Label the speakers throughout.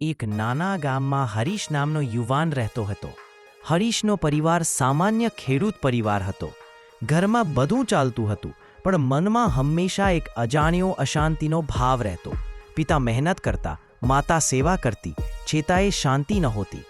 Speaker 1: એક નાના ગામમાં હરીશ નામનો યુવાન રહેતો હતો. હરીશનો પરિવાર સામાન્ય ખેડૂત પરિવાર હતો. ઘરમાં બધું ચાલતું હતું, પણ મનમાં હંમેશા એક અજાણ્યો અશાંતિનો ભાવ રહેતો. પિતા મહેનત કરતા, માતા સેવા કરતી છેતાંય શાંતિ નહોતી.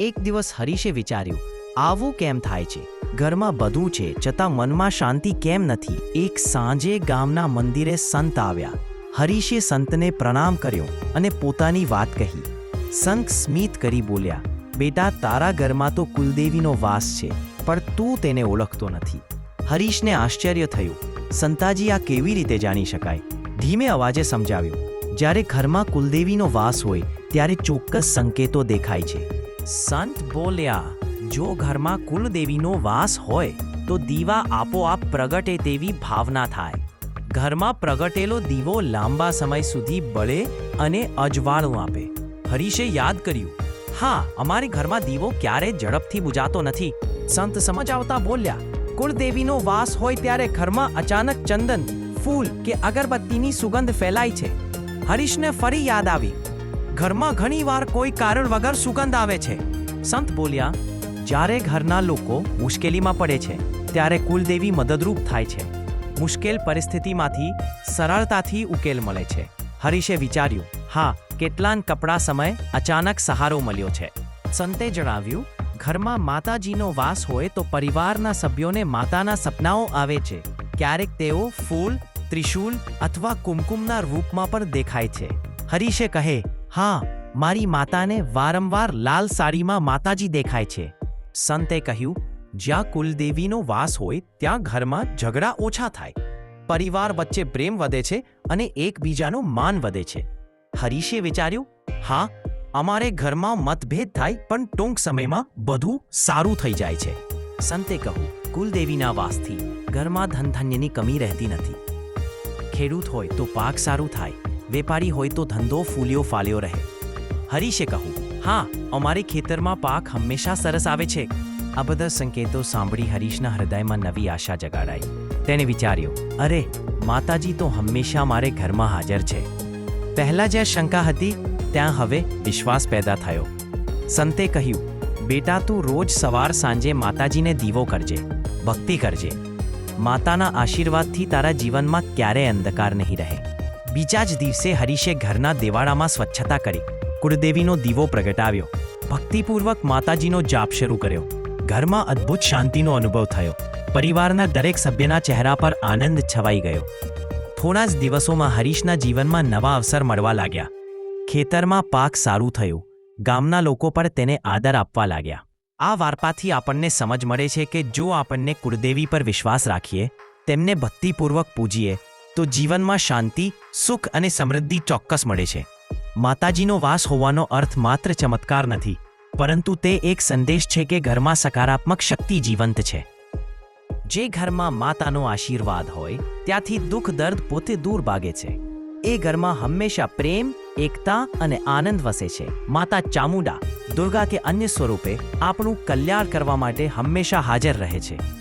Speaker 1: એક દિવસ હરીશે વિચાર્યું, આવું કેમ થાય છે? ઘરમાં બધું છે, છતાં મનમાં શાંતિ કેમ નથી? એક સાંજે ગામના મંદિરે સંત આવ્યા. હરીશે સંતને પ્રણામ કર્યો અને પોતાની વાત કહી. સંત સ્મિત કરી બોલ્યા, બેટા, તારા ઘરમાં તો કુલદેવીનો વાસ છે, પણ તું તેને ઓળખતો નથી. હરીશને આશ્ચર્ય થયું, સંતાજી, આ કેવી રીતે જાણી શકાય? ધીમે અવાજે સમજાવ્યું, જ્યારે ઘરમાં કુલદેવીનો વાસ હોય, ત્યારે ચોક્કસ સંકેતો દેખાય છે. સંત બોલ્યા, જો ઘરમાં કુલદેવીનો વાસ હોય, તો દીવા આપોઆપ પ્રગટે તેવી ભાવના થાય. ઘરમાં પ્રગટેલો દીવો લાંબા સમય સુધી બળે અને અજવાળું આપે. હરીશે યાદ કર્યું. હા, અમારે ઘરમાં દીવો ક્યારે ઝડપથી બુજાતો નથી. સંત સમજાવતા બોલ્યા, કુળદેવીનો વાસ હોય ત્યારે ઘરમાં અચાનક ચંદન, ફૂલ કે અગરબત્તીની સુગંધ ફેલાય છે. હરીશને ફરી યાદ આવી, ઘરમાં ઘણીવાર કોઈ કારણ વગર સુગંધ આવે છે. સંત બોલ્યા, જ્યારે ઘરના લોકો મુશ્કેલીમાં પડે છે, ત્યારે કુલદેવી મદદરૂપ થાય છે. મુશ્કેલ પરિસ્થિતિમાંથી સરળતાથી ઉકેલ મળે છે. હરીશે વિચાર્યું હા, કેટલાન કપડા સમય અચાનક સહારો મળ્યો છે. સંતે જણાવ્યું, ઘરમાં માતાજીનો વાસ હોય તો પરિવારના સભ્યોને માતાના સપનાઓ આવે છે. ક્યારેક તેઓ ફૂલ, ત્રિશૂલ અથવા કુમકુમના રૂપમાં પણ દેખાય છે. હરીશે કહે, હા, મારી માતાને વારંવાર લાલ સાડીમાં માતાજી દેખાય છે. સંતે કહ્યું, જ્યાં કુલદેવીનો વાસ હોય, ત્યાં ઘરમાં ઝઘડા ઓછા થાય. પરિવાર વચ્ચે પ્રેમ વધે છે અને એકબીજાનું માન વધે છે. હરીશે વિચાર્યું, હા, અમારે ઘરમાં મતભેદ થાય, પણ ટૂંક સમયમાં બધું સારું થઈ જાય છે. સંતે કહું કુલદેવીના વાસથી ઘરમાં ધનધાન્યની કમી રહેતી નથી. ખેડૂત હોય તો પાક સારું થાય, વેપારી હોય તો ધંધો ફૂલ્યો ફાલ્યો રહે. હરીશે કહું હા, અમારે ખેતરમાં પાક હંમેશા સરસ આવે છે. આ બધા સંકેતો સાંભળી હરીશના હૃદયમાં નવી આશા જગાડાઈ. તેણે વિચાર્યું, અરે, માતાજી તો હંમેશા મારે ઘરમાં હાજર છે. પહેલા જ્યાં શંકા હતી, ત્યાં હવે વિશ્વાસ પેદા થયો. સંતે કહ્યું, બેટા, તું રોજ સવાર સાંજે માતાજીને દીવો કરજે, ભક્તિ કરજે. માતાના આશીર્વાદથી તારા જીવનમાં ક્યારેય અંધકાર નહીં રહે. બીજા જ દિવસે હરીશે ઘરના દેવાડામાં સ્વચ્છતા કરી, કુળદેવીનો દીવો પ્રગટાવ્યો. ભક્તિપૂર્વક માતાજીનો જાપ શરૂ કર્યો. ઘરમાં અદ્ભુત શાંતિનો અનુભવ થયો. પરિવારના દરેક સભ્યના ચહેરા પર આનંદ છવાઈ ગયો. થોડા જ દિવસોમાં હરીશના જીવનમાં નવા અવસર મળવા લાગ્યા. ખેતરમાં પાક સારું થયું. ગામના લોકો પણ તેને આદર આપવા લાગ્યા. આ વાર્તાથી આપણને સમજ મળે છે કે જો આપણને કુળદેવી પર વિશ્વાસ રાખીએ, તેમને ભક્તિપૂર્વક પૂજીએ, તો જીવનમાં શાંતિ, સુખ અને સમૃદ્ધિ ચોક્કસ મળે છે. માતાજીનો વાસ હોવાનો અર્થ માત્ર ચમત્કાર નથી, પરંતુ તે એક સંદેશ છે કે ઘરમાં સકારાત્મક શક્તિ જીવંત છે. જે ઘરમાં માતાનો આશીર્વાદ હોય, ત્યાંથી દુઃખ દર્દ પોતે દૂર ભાગે છે. એ ઘરમાં હંમેશા પ્રેમ, એકતા અને આનંદ વસે છે. માતા ચામુંડા, દુર્ગા કે અન્ય સ્વરૂપે આપણું કલ્યાણ કરવા માટે હંમેશા હાજર રહે છે.